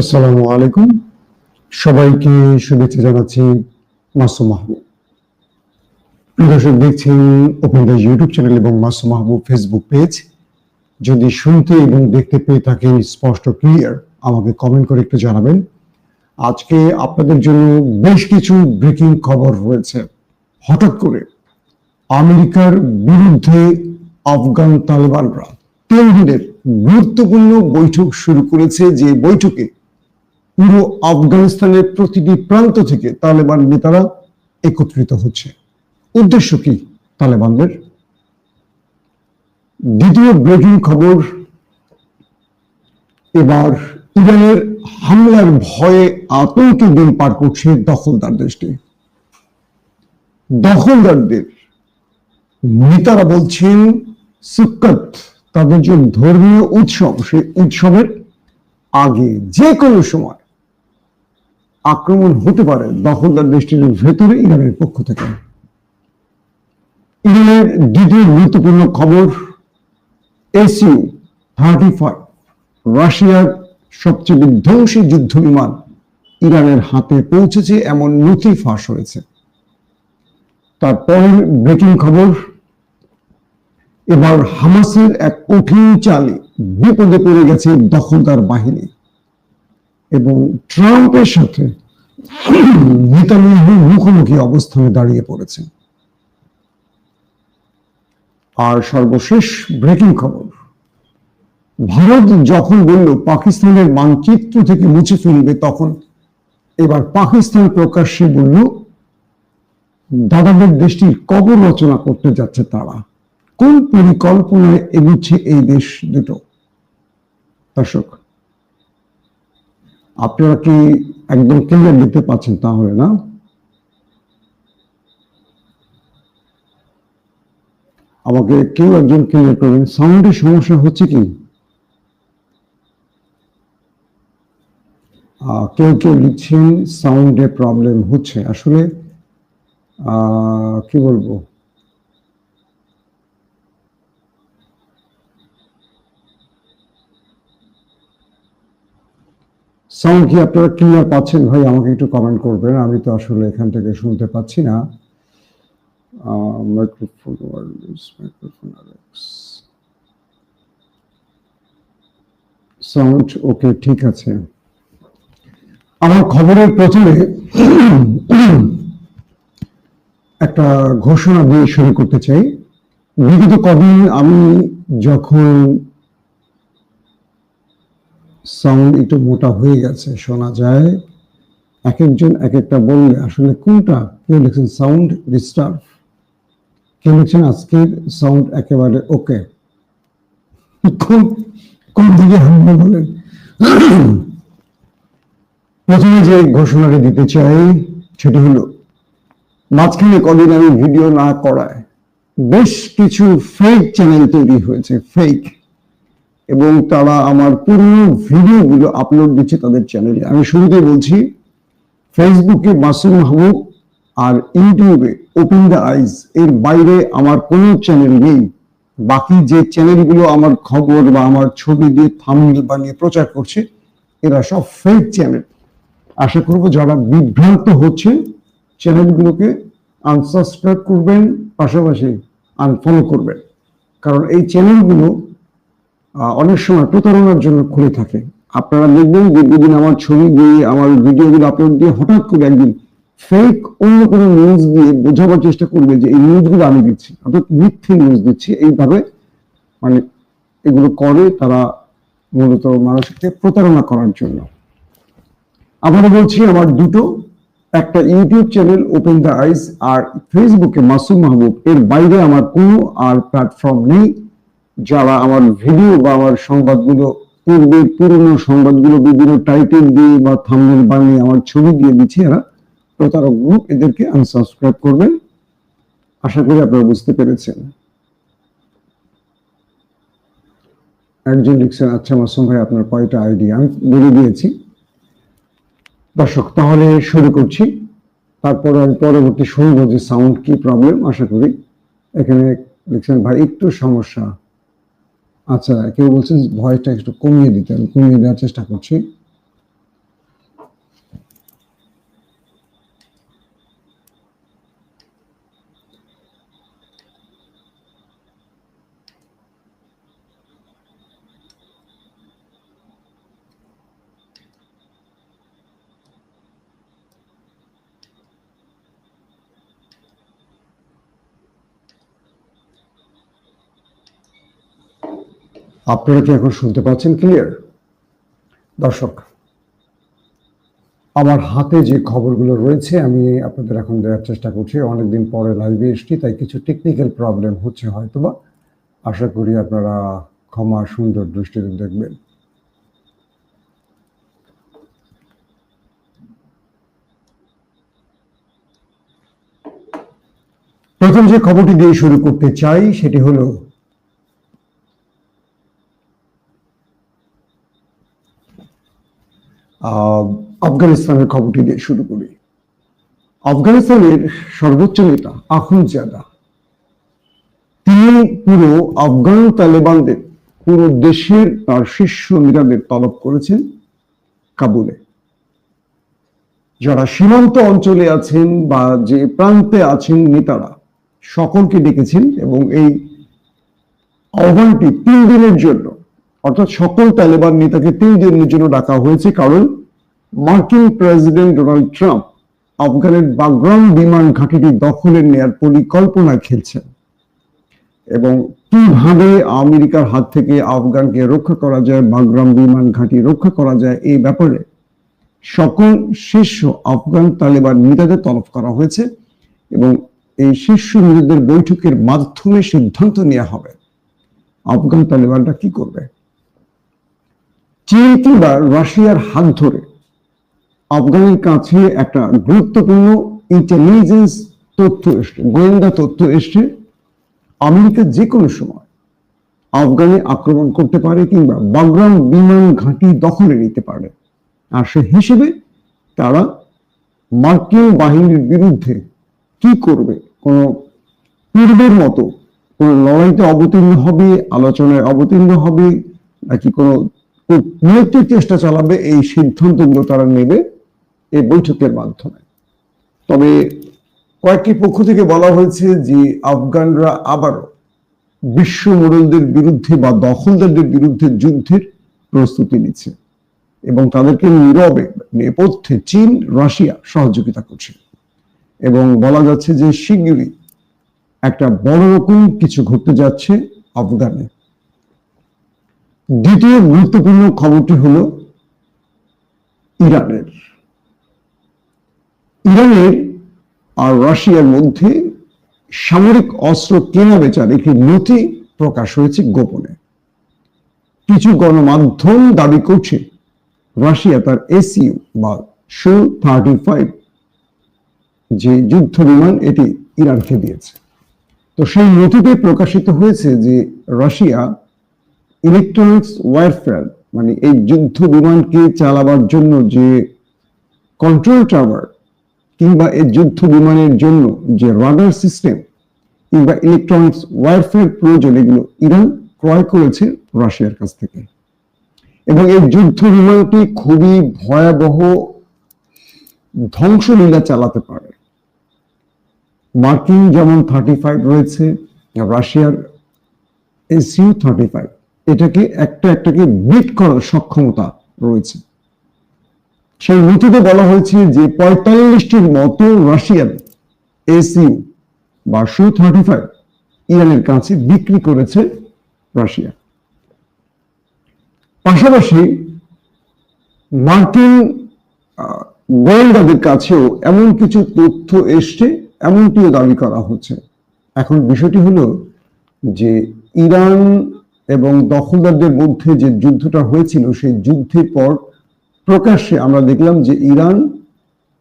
আসসালামু আলাইকুম। সবাইকে শুভেচ্ছা জানাচ্ছি মাসুম মাহবুব। দর্শক, দেখছেন ওপেন দ্য ইউটিউব চ্যানেল এবং মাসুম মাহবুব ফেসবুক পেজ যদি শুনতে এবং দেখতে পেয়ে থাকেন স্পষ্ট ক্লিয়ার আমাকে কমেন্ট করে একটু জানাবেন। আজকে আপনাদের জন্য বেশ কিছু ব্রেকিং খবর রয়েছে। হঠাৎ করে আমেরিকার বিরুদ্ধে আফগান তালেবানরা তিন দিনের গুরুত্বপূর্ণ বৈঠক শুরু করেছে। যে বৈঠকে পুরো আফগানিস্তানের প্রতিটি প্রান্ত থেকে তালেবান নেতারা একত্রিত হচ্ছে। উদ্দেশ্য কি তালেবানদের? দ্বিতীয় ব্রেকিং খবর, এবার ইরানের হামলার ভয়ে আতঙ্কে দিন পার করছে দখলদার দেশটি। দখলদারদের নেতারা বলছেন, সুক্কত তাদের যে ধর্মীয় উৎসব, সেই উৎসবের আগে যে কোনো সময় আক্রমণ হতে পারে দখলদার দেশটির ভেতরে ইরানের পক্ষ থেকে। ইরানের দ্বিতীয় গুরুত্বপূর্ণ খবর, এসইউ থার্টি ফাইভ, রাশিয়ার সবচেয়ে বিধ্বংসী যুদ্ধ বিমান ইরানের হাতে পৌঁছেছে এমন নথি ফাঁস হয়েছে তারপরের ব্রেকিং খবর, এবার হামাসের এক কঠিন চালে বিপদে পড়ে গেছে দখলদার বাহিনী। এবং ট্রাম্পের সাথে নেতানিয়াহু মুখোমুখি অবস্থানে দাঁড়িয়ে পড়েছে আর সর্বশেষ ব্রেকিং খবর, ভারত যখন বলল পাকিস্তানের মানচিত্র থেকে মুছে ফেলবে তখন, এবার পাকিস্তান প্রকাশ্যে বলল, দাদাদের দেশটির কবর রচনা করতে যাচ্ছে তারা। কোন পরিকল্পনায় এগুচ্ছে এই দেশ দুটো? দর্শক আপনারা কি একদম ক্লিয়ার দিতে পাচ্ছেন তাহলে না? আমাকে কেউ একজন ক্লিয়ার করবেন। সাউন্ডের সমস্যা হচ্ছে কি? কেউ কেউ লিখছেন সাউন্ডে প্রবলেম হচ্ছে। আসলে কি বলব? সাউন্ড কি আপনারা ক্লিয়ার পাচ্ছেন? ভাই, আমাকে একটু কমেন্ট করবেন। আমি তো আসলে এখান থেকে শুনতে পাচ্ছি না। মাইক্রোফোন সাউন্ড ওকে ঠিক আছে। আমার খবরের প্রথমে একটা ঘোষণা দিয়ে শুরু করতে চাই। বিগত কদিন আমি যখন সাউন্ড একটু মোটা হয়ে গেছে, শোনা যায়। এক একজন, এক একটা বললে, আসলে কোনটা? কেউ লিখছেন সাউন্ড ডিস্টার্ব। কেউ লিখছেন আজকের সাউন্ড একেবারে ওকে। কোন কোন দিকে হামলা বলেন? প্রথমে যে ঘোষণাটা দিতে চাই, সেটি হলো, মাঝখানে কদিন আমি ভিডিও না করায় বেশ কিছু ফেক চ্যানেল তৈরি হয়েছে ফেক এবং তারা আমার পুরনো ভিডিওগুলো আপলোড দিচ্ছে তাদের চ্যানেলে আমি শুরুতেই বলছি ফেসবুকে মাসুম মাহবুব আর ইউটিউবে ওপেন দ্য আইজ এর বাইরে আমার কোনো চ্যানেল নেই। বাকি যে চ্যানেলগুলো আমার খবর বা আমার ছবি দিয়ে থামনেল বানিয়ে প্রচার করছে, এরা সব ফেক চ্যানেল আশা করব যারা বিভ্রান্ত হচ্ছে চ্যানেলগুলোকে আনসাবস্ক্রাইব করবেন, পাশাপাশি আনফলো করবেন। কারণ এই চ্যানেলগুলো অনেক সময় প্রতারণার জন্য খুলে থাকে। আপনারা দেখবেন দীর্ঘদিন আমার ছবি দিয়ে, আমার ভিডিওগুলো আপলোড দিয়ে হঠাৎ করে একদিন ফেক অন্য কোনো নিউজ দিয়ে বোঝাবার চেষ্টা করবে যে এই নিউজগুলো আমি দিচ্ছি। অর্থাৎ মিথ্যে নিউজ দিচ্ছি। এইভাবে মানে এগুলো করে তারা মূলত মানুষকে প্রতারণা করার জন্য। আবারও বলছি, আমার দুটো, একটা YouTube channel open the eyes আর ফেসবুকে মাসুম মাহবুব। এর বাইরে আমার কোনো আর প্ল্যাটফর্ম নেই। যারা আমার ভিডিও বা আমার সংবাদগুলো পূর্বে পুরনো সংবাদগুলো বিভিন্ন টাইটেল দিয়ে বা থাম্বনেল বানিয়ে আমার ছবি দিয়ে দিচ্ছে এরা প্রতারক গ্রুপ এদেরকে আনসাবস্ক্রাইব করবেন। আশা করি আপনারা বুঝতে পেরেছেন। একজন লিখছেন আচ্ছা মাসুম ভাই, আপনার কয়টা আইডি? আমি বলে দিয়েছি। দর্শক, তাহলে শুরু করছি। তারপর আমি পরবর্তী শুনব যে সাউন্ড কি প্রবলেম আশা করি। এখানে লিখছেন, ভাই, একটু সমস্যা। আচ্ছা কেউ বলছেন ভয়েসটা একটু কমিয়ে দিতে কমিয়ে দেওয়ার চেষ্টা করছি। আপনারা কি এখন শুনতে পাচ্ছেন ক্লিয়ার দর্শক, আমার হাতে যে খবরগুলো রয়েছে, আমি আপনাদের এখন দেওয়ার চেষ্টা করছি। অনেকদিন পরে লাইভে এসছি, তাই কিছু টেকনিক্যাল প্রবলেম হচ্ছে হয়তোবা। আশা করি আপনারা ক্ষমা সুন্দর দৃষ্টিতে দেখবেন। প্রথম যে খবরটি দিয়ে শুরু করতে চাই, সেটি হলো আফগানিস্তানের খবরটি দিয়ে শুরু করি। আফগানিস্তানের সর্বোচ্চ নেতা আখুনজাদা তিনি পুরো আফগান তালেবানদের, পুরো দেশের তার শীর্ষ নেতাদের তলব করেছেন কাবুলে। যারা সীমান্ত অঞ্চলে আছেন বা যে প্রান্তে আছেন নেতারা, সকলকে ডেকেছেন এবং এই আহ্বানটি তিন দিনের জন্য অর্থাৎ সকল তালেবান নেতাকে তিন দিনের জন্য ডাকা হয়েছে, কারণ মার্কিন প্রেসিডেন্ট ডোনাল্ড ট্রাম্প আফগানের বাগরাম বিমান ঘাঁটিটি দখলে নেয়ার পরিকল্পনা খেলছেন। এবং কীভাবে আমেরিকার হাত থেকে আফগানকে রক্ষা করা যায়, বাগরাম বিমান ঘাঁটি রক্ষা করা যায়, এই ব্যাপারে সকল শীর্ষ আফগান তালেবান নেতাদের তলব করা হয়েছে এবং এই শীর্ষ নেতাদের বৈঠকের মাধ্যমে সিদ্ধান্ত নেওয়া হবে। আফগান তালেবানরা কি করবে? চীন কিংবা রাশিয়ার হাত ধরে আফগানের কাছে একটা গুরুত্বপূর্ণ ইন্টেলিজেন্স তথ্য এসছে, গোয়েন্দা তথ্য এসছে। আমেরিকা যে কোনো সময় আফগানে আক্রমণ করতে পারে কিংবা বাগরাম বিমান ঘাঁটি দখলে নিতে পারে। আর সে হিসেবে তারা মার্কিন বাহিনীর বিরুদ্ধে কি করবে, কোনো পূর্বের মতো কোনো লড়াইতে অবতীর্ণ হবে, আলোচনায় অবতীর্ণ হবে, নাকি কোনো কূটনৈতিক চেষ্টা চালাবে, এই সিদ্ধান্তগুলো তারা নেবে এই বৈঠকের মাধ্যমে। তবে কয়েকটি পক্ষ থেকে বলা হয়েছে যে আফগানরা আবারও বিশ্ব মোড়লদের বিরুদ্ধে বা দখলদারদের বিরুদ্ধে যুদ্ধের প্রস্তুতি নিচ্ছে এবং তাদেরকে নীরবে, নেপথ্যে চীন, রাশিয়া সহযোগিতা করছে। এবং বলা যাচ্ছে যে শিগগিরই একটা বড় রকম কিছু ঘটতে যাচ্ছে আফগানে। দ্বিতীয় গুরুত্বপূর্ণ খবরটি হলো ইরানের। ইরানের আর রাশিয়ার মধ্যে সামরিক অস্ত্র কেনা বেচার একটি নথি প্রকাশ হয়েছে গোপনে। কিছু গণমাধ্যম দাবি করছে রাশিয়া তার এসইউ বা শু থার্টি ফাইভ যে যুদ্ধ বিমান এটি ইরানকে দিয়েছে। তো সেই নথিতে প্রকাশিত হয়েছে যে রাশিয়া ইলেকট্রনিক্স ওয়ারফেয়ার মানে এই যুদ্ধ বিমানকে চালাবার জন্য যে কন্ট্রোল টাওয়ার কিংবা এই যুদ্ধ বিমানের জন্য যে রাডার সিস্টেম কিংবা ইলেকট্রনিক্স ওয়ারফেয়ার প্রয়োজন, এগুলো ইরান ক্রয় করেছে রাশিয়ার কাছ থেকে। এবং এই যুদ্ধ বিমানটি খুবই ভয়াবহ ধ্বংসলীলা চালাতে পারে। মার্কিন যেমন থার্টি ফাইভ রয়েছে, রাশিয়ার এসইউ থার্টি ফাইভ এটাকে একটা একটাকে বিট করার সক্ষমতা রয়েছে? সেই নীতিতে বলা হয়েছে যে পঁয়তাল্লিশটির মতো রাশিয়ান এসইউ বা শু থার্টি ফাইভ ইরানের কাছে বিক্রি করেছে রাশিয়া। পাশাপাশি মার্কিন গোয়েন্দাদের কাছেও এমন কিছু তথ্য এসছে, এমনটিও দাবি করা হচ্ছে। এখন বিষয়টি হলো যে ইরান এবং দখলদারদের মধ্যে যে যুদ্ধটা হয়েছিল, সেই যুদ্ধের পর প্রকাশ্যে আমরা দেখলাম যে ইরান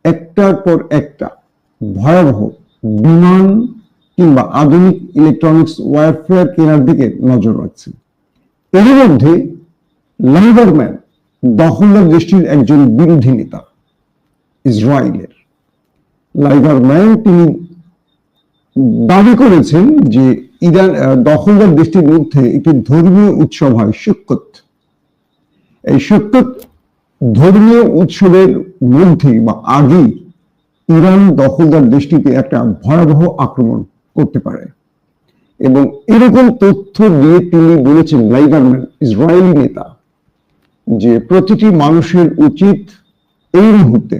একটার পর একটা ভয়াবহ বিমান কিংবা আধুনিক ইলেকট্রনিক্স ওয়ারফেয়ার কেনার দিকে নজর রাখছে। এর মধ্যে লাইবারম্যান দখলদার দেশটির একজন বিরোধী নেতা, ইসরায়েলের। লাইবারম্যান তিনি দাবি করেছেন যে ইরান দখলদার দেশটির মধ্যে একটি ধর্মীয় উৎসব হয় সুক্কত এই সুক্কত ধর্মীয় উৎসবের মধ্যে বা আগেই ইরান দখলদার দেশটিতে একটা ভয়াবহ আক্রমণ করতে পারে। এবং এরকম তথ্য দিয়ে তিনি বলেছেন লাইবারম্যান ইসরায়েলি নেতা, যে প্রতিটি মানুষের উচিত এই মুহূর্তে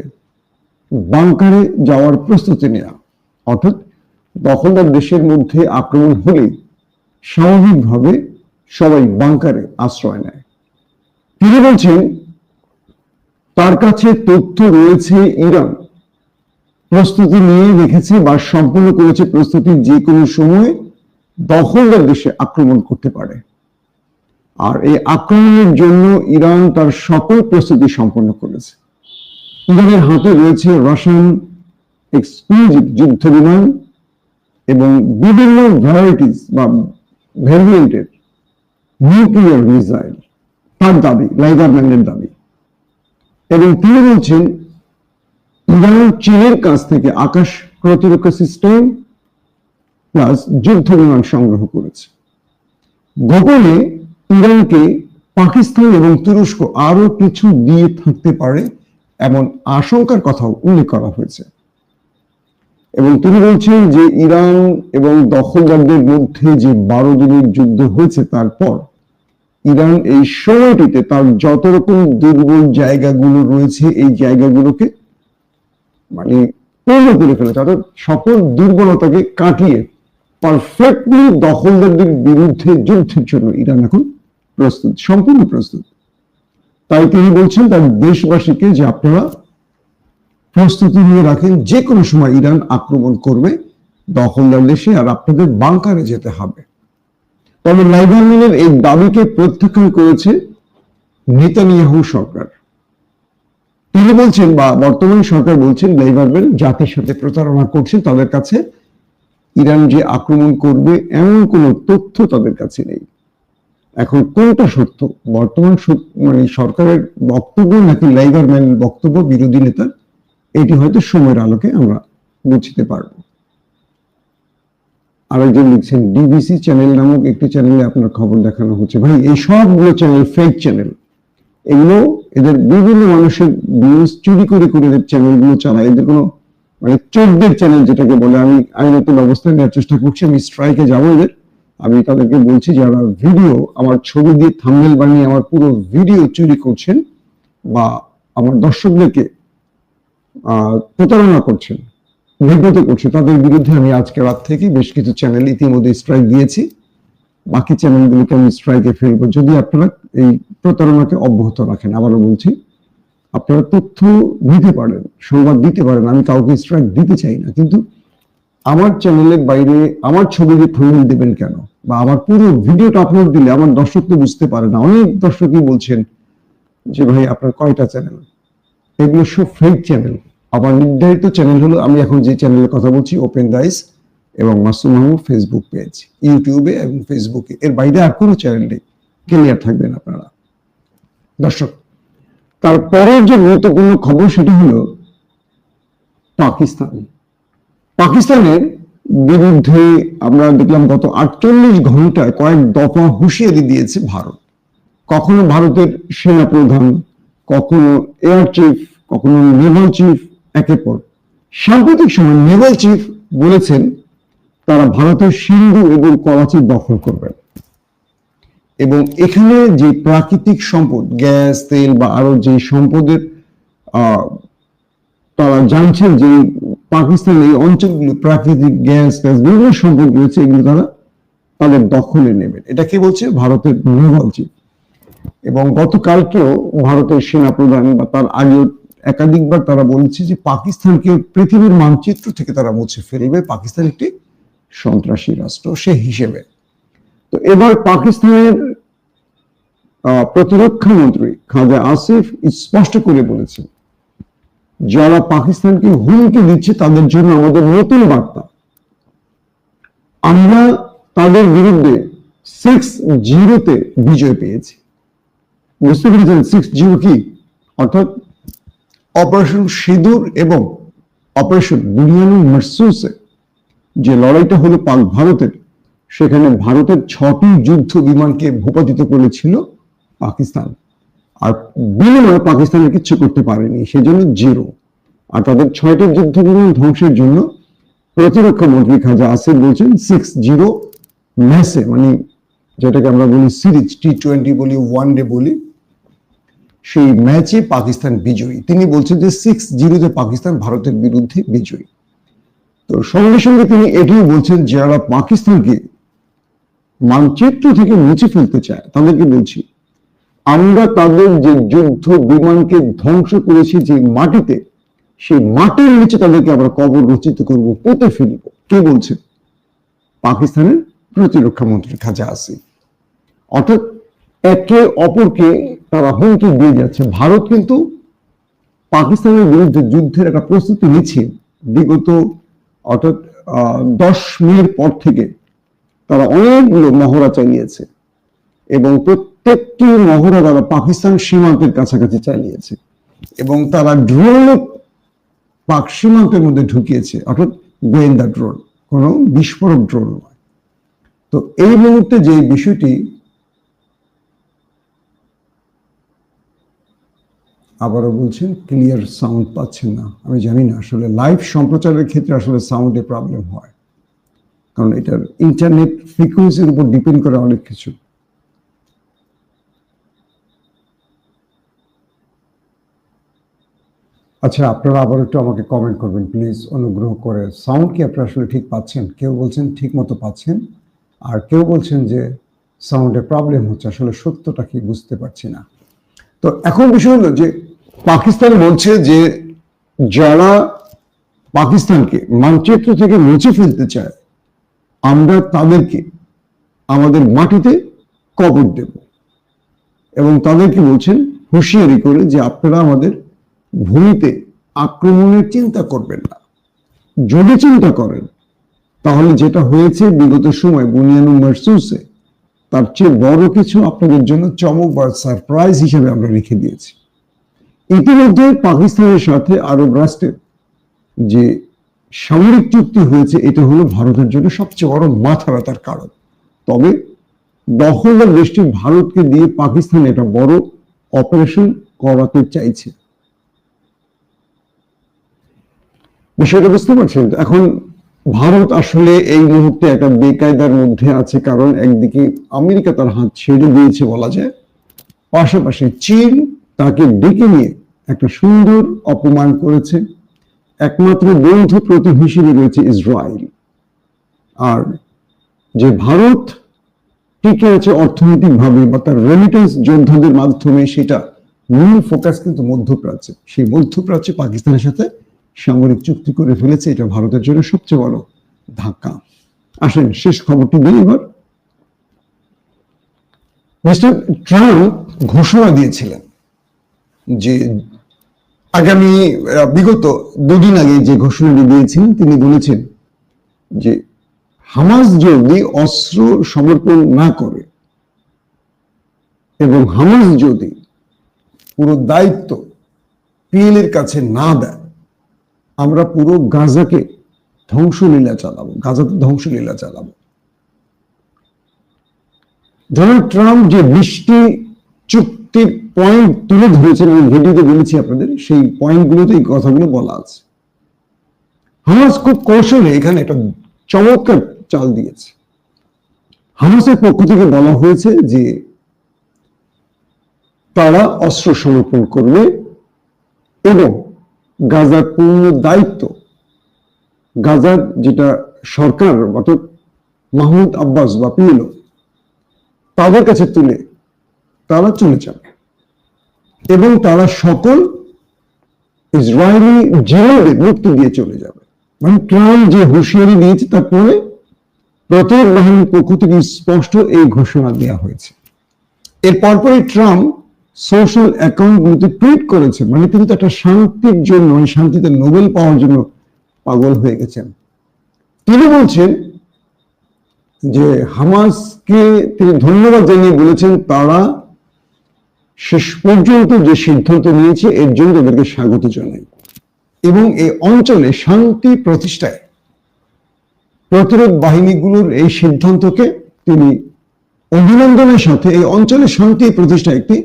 বাংকারে যাওয়ার প্রস্তুতি নেওয়া। অর্থাৎ দখলদার দেশের মধ্যে আক্রমণ হলে স্বাভাবিকভাবে সবাই বাংকারে আশ্রয় নেয়। তিনি বলছেন, তার কাছে তথ্য রয়েছে ইরান। প্রস্তুতি নিয়ে রেখেছে বা সম্পূর্ণ করেছে প্রস্তুতি যে কোনো সময় দখলদার দেশে আক্রমণ করতে পারে। আর এই আক্রমণের জন্য ইরান তার সকল প্রস্তুতি সম্পন্ন করেছে। ইরানের হাতে রয়েছে রাশিয়ান এক্সক্লুসিভ যুদ্ধ বিমান এবং বিভিন্ন ভ্যারাইটিস বা ভ্যারিয়েন্টের নিউক্লিয়ার মিসাইল তার দাবি লাইগারম্যানের দাবি। এবং তিনি বলছেন, ইরান, চীনের কাছ থেকে আকাশ প্রতিরক্ষা সিস্টেম প্লাস যুদ্ধ বিমান সংগ্রহ করেছে। গোপনে ইরানকে পাকিস্তান এবং তুরস্ক আরও কিছু দিয়ে থাকতে পারে এমন আশঙ্কার কথাও উল্লেখ করা হয়েছে। এবং তিনি বলছেন যে ইরান এবং দখলদারদের মধ্যে যে বারো দিনের যুদ্ধ হয়েছে তারপর, ইরান এই সময়টিতে তার যত রকম দুর্বল জায়গাগুলো রয়েছে, এই জায়গাগুলোকে মানে পূর্ণ করে ফেলেছে। অর্থাৎ সকল দুর্বলতাকে কাটিয়ে পারফেক্টলি দখলদারদের বিরুদ্ধে যুদ্ধের জন্য ইরান এখন প্রস্তুত, সম্পূর্ণ প্রস্তুত। তাই তিনি বলছেন তার দেশবাসীকে যে আপনারা প্রস্তুতি নিয়ে রাখেন, যে কোনো সময় ইরান আক্রমণ করবে দখলদার দেশে আর আপনাদের বাংকারে যেতে হবে। তবে লাইবারম্যানের এই দাবিকে প্রত্যাখ্যান করেছে নেতানিয়াহু সরকার। তিনি বলছেন বা বর্তমান সরকার বলছেন লাইবারম্যান জাতির সাথে প্রতারণা করছেন তাদের কাছে ইরান যে আক্রমণ করবে এমন কোনো তথ্য তাদের কাছে নেই। এখন কোনটা সত্য? বর্তমান মানে সরকারের বক্তব্য নাকি লাইবারম্যানের বক্তব্য বিরোধী নেতার এটি হয়তো সময়ের আলোকে আমরা বুঝতে পারব। আরেকজন লিখছেন ডিবিসি চ্যানেল নামক একটি চ্যানেলে আপনার খবর দেখানো হচ্ছে। ভাই, এই সবগুলো চ্যানেল ফেক চ্যানেল। এগুলো এদের বিভিন্ন মানুষের নিউজ চুরি করে করে এদের চ্যানেলগুলো চালায়। এদের কোনো মানে চোদ্দের চ্যানেল যেটাকে বলে, আমি আইনত ব্যবস্থা নেওয়ার চেষ্টা করছি, আমি স্ট্রাইকে যাব এদের। আমি তাদেরকে বলছি, যারা ভিডিও আমার ছবি দিয়ে থাম্বেল বানিয়ে আমার পুরো ভিডিও চুরি করছেন বা আমার দর্শকদেরকে প্রতারণা করছেন বিব্রত করছে তাদের বিরুদ্ধে আমি আজকে রাত থেকে বেশ কিছু চ্যানেল ইতিমধ্যে স্ট্রাইক দিয়েছি। বাকি চ্যানেলগুলোকে আমি স্ট্রাইকে ফেলব। যদি আপনারা এই প্রতারণাকে অব্যাহত রাখেন, আবারও বলছি, আপনারা তথ্য দিতে পারেন, সংবাদ দিতে পারেন, আমি কাউকে স্ট্রাইক দিতে চাই না। কিন্তু আমার চ্যানেলের বাইরে আমার ছবি দিয়ে থাম্বনেল দেবেন কেন? বা আমার পুরো ভিডিওটা আপলোড দিলে আমার দর্শক তো বুঝতে পারে না। অনেক দর্শকই বলছেন যে, ভাই, আপনার কয়টা চ্যানেল এগুলো সব ফেক চ্যানেল আমার নির্ধারিত চ্যানেল হলো, আমি এখন যে চ্যানেলের কথা বলছি ওপেন দাইস এবং মাসুম মাহমুদ ফেসবুক পেজ ইউটিউবে এবং ফেসবুকে এর বাইরে আর কোনো চ্যানেল নেই। ক্লিয়ার থাকবেন আপনারা? দর্শক, তারপরের যে গুরুত্বপূর্ণ খবর সেটা হলো পাকিস্তান। পাকিস্তানের বিরুদ্ধে আমরা দেখলাম গত আটচল্লিশ ঘন্টায় কয়েক দফা হুঁশিয়ারি দিয়েছে ভারত। কখনো ভারতের সেনা প্রধান কখনো এয়ার চিফ কখনো নেভাল চিফ একের পর। সাম্প্রতিক সময় নেভাল চিফ বলেছেন, তারা ভারতের সিন্ধু এবং করাচি দখল করবেন। এবং এখানে যে প্রাকৃতিক সম্পদ, গ্যাস, তেল বা আরও যে সম্পদের তারা জানছেন যে পাকিস্তানের এই অঞ্চলগুলো প্রাকৃতিক গ্যাস গ্যাস বিভিন্ন সম্পদ রয়েছে, এগুলো তারা তাদের দখলে নেবেন। এটা কি বলছে? ভারতের নেভাল চিফ। এবং গতকালকেও ভারতের সেনা প্রধান বা তার আগেও একাধিকবার তারা বলেছে যে পাকিস্তানকে পৃথিবীর মানচিত্র থেকে তারা মুছে ফেলবে। পাকিস্তান একটি সন্ত্রাসী রাষ্ট্র, সে হিসেবে। তো এবার পাকিস্তানের প্রতিরক্ষা মন্ত্রী খাজা আসিফ স্পষ্ট করে বলেছেন, যারা পাকিস্তানকে হুমকি দিচ্ছে তাদের জন্য আমাদের নতুন বার্তা। আমরা তাদের বিরুদ্ধে সিক্স জিরোতে বিজয় পেয়েছি। বুঝতে পেরেছেন সিক্স জিরো কি? অর্থাৎ অপারেশন সিঁদুর এবং অপারেশন বুনিয়ানুল মার্সুসে যে লড়াইটা হলো পাক ভারতের, সেখানে ভারতের ছটি যুদ্ধ বিমানকে ভূপাতিত করেছিল পাকিস্তান। আর বিনিময়ে পাকিস্তানের কিচ্ছু করতে পারেনি, সেজন্য জিরো। আর তাদের ছয়টি যুদ্ধ বিমান ধ্বংসের জন্য প্রতিরক্ষা মন্ত্রী খাজা আসিফ বলছেন সিক্স জিরো ম্যাচে মানে যেটাকে আমরা বলি সিরিজ টি টোয়েন্টি বলি ওয়ান ডে বলি সেই ম্যাচে পাকিস্তান বিজয়ী। তিনি বলছেন যে সিক্স জিরোতে পাকিস্তান ভারতের বিরুদ্ধে বিজয়ী। তো সঙ্গে সঙ্গে তিনি এটিও বলছেন, যারা পাকিস্তানকে মানচিত্র থেকে মুছে ফেলতে চায়, তাদেরকে বলছি, আমরা তাদের যে যুদ্ধ বিমানকে ধ্বংস করেছি যে মাটিতে, সেই মাটির নিচে তাদেরকে আমরা কবর রচিত করব, পুঁতে ফেলব। কে বলছে? পাকিস্তানের প্রতিরক্ষা মন্ত্রী খাজা আসিফ। অর্থাৎ একে অপরকে তারা হুমকি দিয়ে যাচ্ছে। ভারত কিন্তু পাকিস্তানের বিরুদ্ধে যুদ্ধের একটা প্রস্তুতি নিচ্ছে। বিগত, অর্থাৎ দশ মিনিট পর থেকে তারা অনেকগুলো মহড়া চালিয়েছে এবং প্রত্যেকটি মহড়া তারা পাকিস্তান সীমান্তের কাছাকাছি চালিয়েছে এবং তারা ড্রোন পাক সীমান্তের মধ্যে ঢুকিয়েছে। অর্থাৎ গোয়েন্দা ড্রোন কোনো বিস্ফোরক ড্রোন নয়। তো এই মুহূর্তে যে বিষয়টি আবারও বলছেন ক্লিয়ার সাউন্ড পাচ্ছেন না। আমি জানি না, আসলে লাইভ সম্প্রচারের ক্ষেত্রে আসলে সাউন্ডে প্রবলেম হয়। কারণ এটার ইন্টারনেট ফ্রিকোয়েন্সির উপর ডিপেন্ড করে অনেক কিছু। আচ্ছা আপনারা আবার একটু আমাকে কমেন্ট করবেন প্লিজ অনুগ্রহ করে সাউন্ড কি আপনারা আসলে ঠিক পাচ্ছেন? কেউ বলছেন ঠিক মতো পাচ্ছেন, আর কেউ বলছেন যে সাউন্ডে প্রবলেম হচ্ছে, আসলে সত্যটা কি বুঝতে পারছি না। তো এখন বিষয় হলো যে পাকিস্তান বলছে যে যারা পাকিস্তানকে, মানচিত্র থেকে মুছে ফেলতে চায়, আমরা তাদেরকে আমাদের মাটিতে কবর দেব। এবং তাদেরকে বলছেন হুঁশিয়ারি করে যে আপনারা আমাদের ভূমিতে আক্রমণের চিন্তা করবেন না। যদি চিন্তা করেন, তাহলে যেটা হয়েছে বিগত সময় বুনিয়ানু মারসুসে তার চেয়ে বড় কিছু আপনাদের জন্য চমক বা সারপ্রাইজ হিসেবে আমরা রেখে দিয়েছি। ইতিমধ্যে পাকিস্তানের সাথে আরব রাষ্ট্রের যে সামরিক চুক্তি হয়েছে, এটা হলো ভারতের জন্য সবচেয়ে বড় মাথা ব্যথার কারণ। তবে দখলদার দেশটি ভারতকে দিয়ে পাকিস্তান এটা বড় অপারেশন করাতে চাইছে। বিষয়টা বুঝতে পারছেন? এখন ভারত আসলে এই মুহূর্তে একটা বেকায়দার মধ্যে আছে, কারণ একদিকে আমেরিকা তার হাত ছেড়ে দিয়েছে বলা যায়, পাশাপাশি চীন তাকে ডেকে নিয়ে একটা সুন্দর অপমান করেছে, একমাত্র বন্ধু হিসেবে রয়েছে ইসরায়েল। আর যে ভারত টিকে আছে অর্থনৈতিকভাবে বা তার রেমিটেন্স যোদ্ধাদের মাধ্যমে, সেটা মূল ফোকাস কিন্তু মধ্যপ্রাচ্যে। সেই মধ্যপ্রাচ্যে পাকিস্তানের সাথে সামরিক চুক্তি করে ফেলেছে, এটা ভারতের জন্য সবচেয়ে বড় ধাক্কা। আসেন, শেষ খবরটি দিই এবার মিস্টার ট্রাম্প ঘোষণা দিয়েছিলেন যে আগামী বিগত দুদিন আগে যে ঘোষণাটি দিয়েছিলেন, তিনি বলেছেন যে হামাস যদি অস্ত্র সমর্পণ না করে এবং হামাস যদি পুরো দায়িত্ব পিএল এর কাছে না দেয় আমরা পুরো গাজাকে ধ্বংসলীলা চালাবো, গাজাতে ধ্বংসলীলা চালাবো। ডোনাল্ড ট্রাম্প যে বৃষ্টি চুক্তির পয়েন্ট তুলে ধরেছেন, আমি ভিডিওতে বলেছি আপনাদের, সেই পয়েন্টগুলোতে এই কথাগুলো বলা আছে। হামাস খুব কৌশলে এখানে একটা চমৎকার চাল দিয়েছে। হামাসের পক্ষ থেকে বলা হয়েছে যে তারা অস্ত্র সমর্পণ করবে এবং গাজার পূর্ণ দায়িত্ব গাজার যেটা সরকার অর্থাৎ মাহমুদ আব্বাস বা পিএলও, তাদের কাছে তুলে তারা চলে যাবে। এবং তারা সকল ইসরায়েলি জেলেদের মুক্তি দিয়ে চলে যাবে। মানে ট্রাম্প যে হুঁশিয়ারি দিয়েছে তারপরে প্রতিরোধ বাহিনীর পক্ষ থেকে স্পষ্ট এই ঘোষণা দেওয়া হয়েছে। এর পরপরই ট্রাম্প সোশ্যাল অ্যাকাউন্টগুলোতে টুইট করেছে মানে তিনি তো একটা শান্তির জন্য মানে শান্তিতে নোবেল পাওয়ার জন্য পাগল হয়ে গেছেন। তিনি বলছেন যে হামাসকে তিনি ধন্যবাদ জানিয়ে বলেছেন, তারা শেষ পর্যন্ত যে সিদ্ধান্ত নিয়েছে, এর জন্য তাদেরকে স্বাগত জানাই। এবং এই অঞ্চলে শান্তি প্রতিষ্ঠায় প্রতিরোধ বাহিনীগুলোর এই সিদ্ধান্তকে তিনি অভিনন্দনের সাথে এই অঞ্চলে শান্তি প্রতিষ্ঠায় একটি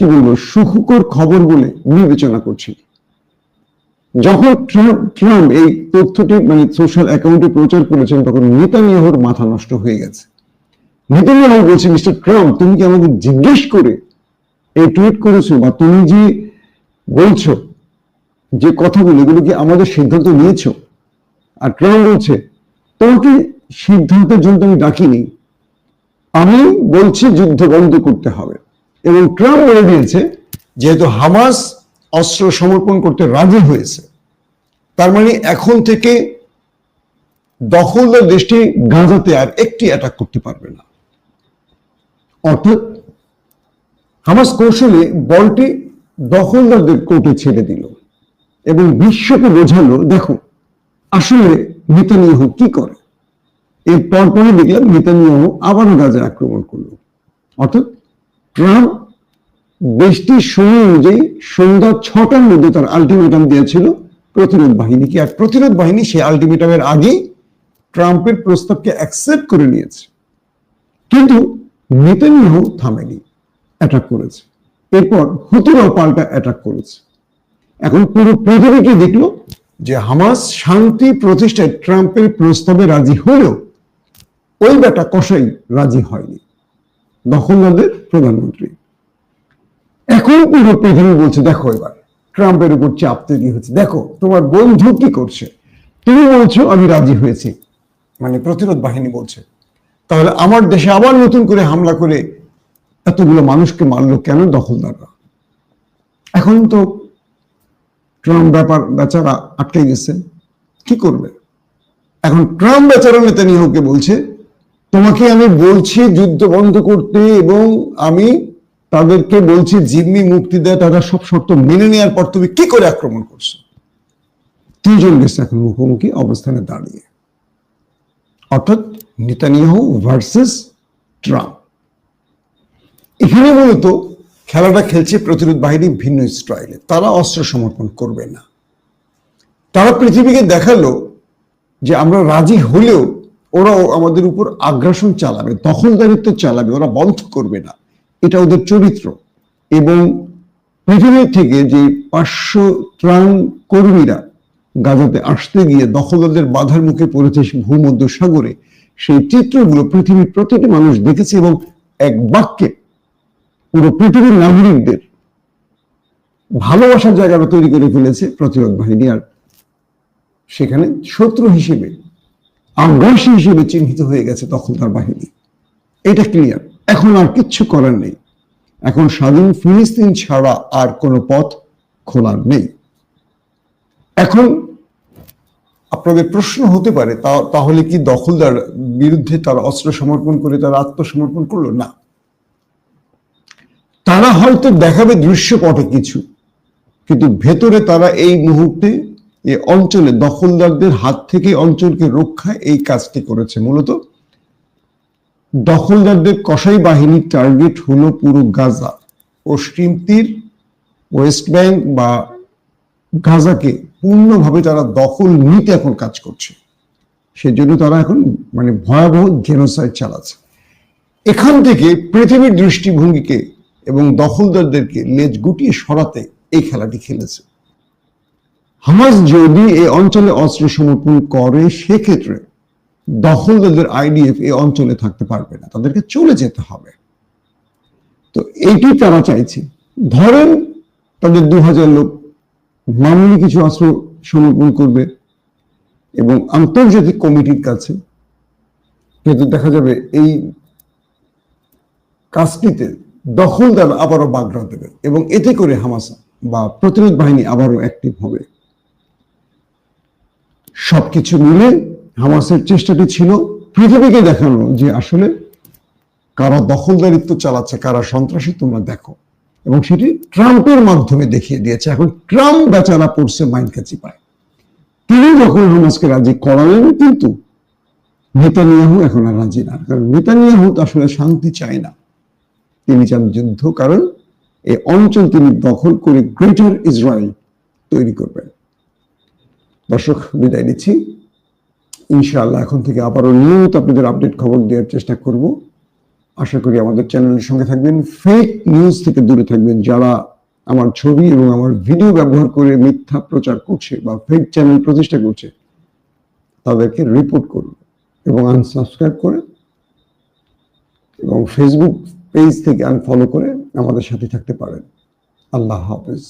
কি বলব, সুখকর খবর বলে বিবেচনা করছেন। যখন ট্রাম্প এই তথ্যটি মানে সোশ্যাল অ্যাকাউন্টে প্রচার করেছেন, তখন নেতানিয়াহুর মাথা নষ্ট হয়ে গেছে। নেতানিয়াহু বলছে, মিস্টার ট্রাম্প, তুমি কি আমাকে জিজ্ঞেস করে এই টুইট করেছ বা তুমি যে বলছো যে কথাগুলো, এগুলো কি আমাদের সিদ্ধান্ত নিয়েছো? আর ট্রাম্প বলছে, তোমাকে সিদ্ধান্তের জন্য আমি ডাকিনি। আমি বলছি যুদ্ধ বন্ধ করতে হবে। এবং ট্রাম্প বলে দিয়েছে, যেহেতু হামাস অস্ত্র সমর্পণ করতে রাজি হয়েছে, তার মানে এখন থেকে দখলদার দেশটি গাজাতে আর একটি অ্যাটাক করতে পারবে না। অর্থাৎ হামাস কৌশলে বলটি দখলদারদের কোর্টে ছেড়ে দিল এবং বিশ্বকে বোঝালো, দেখো, আসলে নেতানিয়াহু কি করে? এর পরপরই দেখলাম নেতানিয়াহু আবারও গাজা আক্রমণ করল। অর্থাৎ ট্রাম্প দেশটির সময় অনুযায়ী সন্ধ্যা ছটার মধ্যে তার আলটিমেটাম দিয়েছিল, প্রতিরোধ বাহিনীকে আর প্রতিরোধ বাহিনী সেই আলটিমেটামের আগেই ট্রাম্পের প্রস্তাবকে অ্যাকসেপ্ট করে নিয়েছে। কিন্তু নেতানিয়াহু থামেনি অ্যাটাক করেছে। এরপর হুতুরাও পাল্টা অ্যাটাক করেছে। এখন পুরো পৃথিবীকে দেখল যে হামাস শান্তি প্রতিষ্ঠায় ট্রাম্পের প্রস্তাবে রাজি হলেও ওই বেটা কষাই রাজি হয়নি। দখলদারদের প্রধানমন্ত্রী। এখন পুরো পৃথিবী বলছে, দেখো এবার, ট্রাম্পের উপর চাপ তৈরি হচ্ছে। দেখো, তোমার বন্ধু কি করছে? তুমি বলছো, আমি রাজি হয়েছি। মানে প্রতিরোধ বাহিনী বলছে। তাহলে আমার দেশে আবার নতুন করে হামলা করে এতগুলো মানুষকে মারলো কেন দখলদাররা? এখন তো ট্রাম্প ব্যাপার, বেচারা আটকে গেছে। কি করবে? এখন ট্রাম্প বেচারা নেতানিয়াহুকে বলছে তোমাকে আমি বলছি যুদ্ধ বন্ধ করতে এবং আমি তাদেরকে বলছি, জিম্মি মুক্তি দেয়, তারা সব শর্ত মেনে নেওয়ার পর তুমি কি করে আক্রমণ করছ? দুইজন দেশ এখন মুখোমুখি অবস্থানে দাঁড়িয়ে। অর্থাৎ নেতানিয়াহু ভার্সেস ট্রাম্প। এখানে মূলত খেলাটা খেলছে প্রতিরোধ বাহিনী ভিন্ন স্টাইলে। তারা অস্ত্র সমর্পণ করবে না। তারা পৃথিবীকে দেখাল যে আমরা রাজি হলেও ওরাও আমাদের উপর আগ্রাসন চালাবে, দখলদারিত্ব চালাবে, ওরা বন্ধ করবে না। এটা ওদের চরিত্র। এবং পৃথিবী থেকে যে পাঁচশো ত্রাণ কর্মীরা গাজাতে আসতে গিয়ে দখলদারদের বাধার মুখে পড়েছে ভূমধ্য সাগরে সেই চিত্রগুলো পৃথিবীর প্রতিটি মানুষ দেখেছে এবং এক বাক্যে পুরো পৃথিবীর নাগরিকদের ভালোবাসার জায়গাটা তৈরি করে ফেলেছে প্রতিরোধ বাহিনী। আর সেখানে শত্রু হিসেবে আগ্রাসী হিসেবে চিহ্নিত হয়ে গেছে তখন তার বাহিনী। এটা ক্লিয়ার এখন আর কিচ্ছু করার নেই। এখন স্বাধীন ফিলিস্তিন ছাড়া আর কোনো পথ খোলার নেই। এখন আপনাদের প্রশ্ন হতে পারে তাহলে কি দখলদার বিরুদ্ধে তারা অস্ত্র সমর্পণ করে তারা আত্মসমর্পণ করল? না। তারা হয়তো দেখাবে দৃশ্যপটে কিছু, কিন্তু ভেতরে তারা এই মুহূর্তে এই অঞ্চলে দখলদারদের হাত থেকে অঞ্চলকে রক্ষায় এই কাজটি করেছে মূলত। দখলদারদের কসাই বাহিনীর টার্গেট হলো পুরো গাজা পশ্চিম তীর, ওয়েস্ট ব্যাংক বা গাজাকে পূর্ণভাবে তারা দখল নিতে এখন কাজ করছে। সেজন্য তারা এখন মানে ভয়াবহ জেনোসাইড চালাচ্ছে। এখান থেকে পৃথিবীর দৃষ্টিভঙ্গিকে এবং দখলদারদেরকে লেজ গুটিয়ে সরাতে এই খেলাটি খেলেছে। হামাস যদি এই অঞ্চলে অস্ত্র সমর্পণ করে, সেক্ষেত্রে দখলদারদের আইডিএফ এই অঞ্চলে থাকতে পারবে না। তাদেরকে চলে যেতে হবে। তো এইটি তারা চাইছে। ধরেন তাদের দু হাজার লোক মামুলি কিছু অস্ত্র সমর্পণ করবে এবং আন্তর্জাতিক কমিটির কাছে, কিন্তু দেখা যাবে এই কাজটিতে দখলদার আবারও বাগড়া দেবে এবং এতে করে হামাস বা প্রতিরোধ বাহিনী আবারও অ্যাক্টিভ হবে। সবকিছু মিলে হামাসের চেষ্টাটি ছিল পৃথিবীকে দেখানো যে আসলে কারা দখলদারিত্ব চালাচ্ছে, কারা সন্ত্রাসী, তোমরা দেখো। এবং সেটি ট্রাম্পের মাধ্যমে দেখিয়ে দিয়েছে। এখন ট্রাম্প বেচারা পড়ছে মাইন্ড কাছি পায়। তিনি যখন হামাসকে রাজি করালেন, কিন্তু নেতানিয়াহু এখন আর রাজি না। কারণ নেতানিয়াহু আসলে শান্তি চায় না। তিনি চান যুদ্ধ, কারণ এই অঞ্চল তিনি দখল করে গ্রেটার ইসরায়েল তৈরি করবেন। দর্শক, বিদায় নিচ্ছি। ইনশাআল্লাহ এখন থেকে আবারও নিয়মিত আপনাদের আপডেট খবর দেওয়ার চেষ্টা করব। আশা করি আমাদের চ্যানেলের সঙ্গে থাকবেন। ফেক নিউজ থেকে দূরে থাকবেন। যারা আমার ছবি এবং আমার ভিডিও ব্যবহার করে মিথ্যা প্রচার করছে বা ফেক চ্যানেল প্রতিষ্ঠা করছে, তাদেরকে রিপোর্ট করুন এবং আনসাবস্ক্রাইব করে এবং ফেসবুক পেজ থেকে আনফলো করে আমাদের সাথে থাকতে পারেন। আল্লাহ হাফেজ।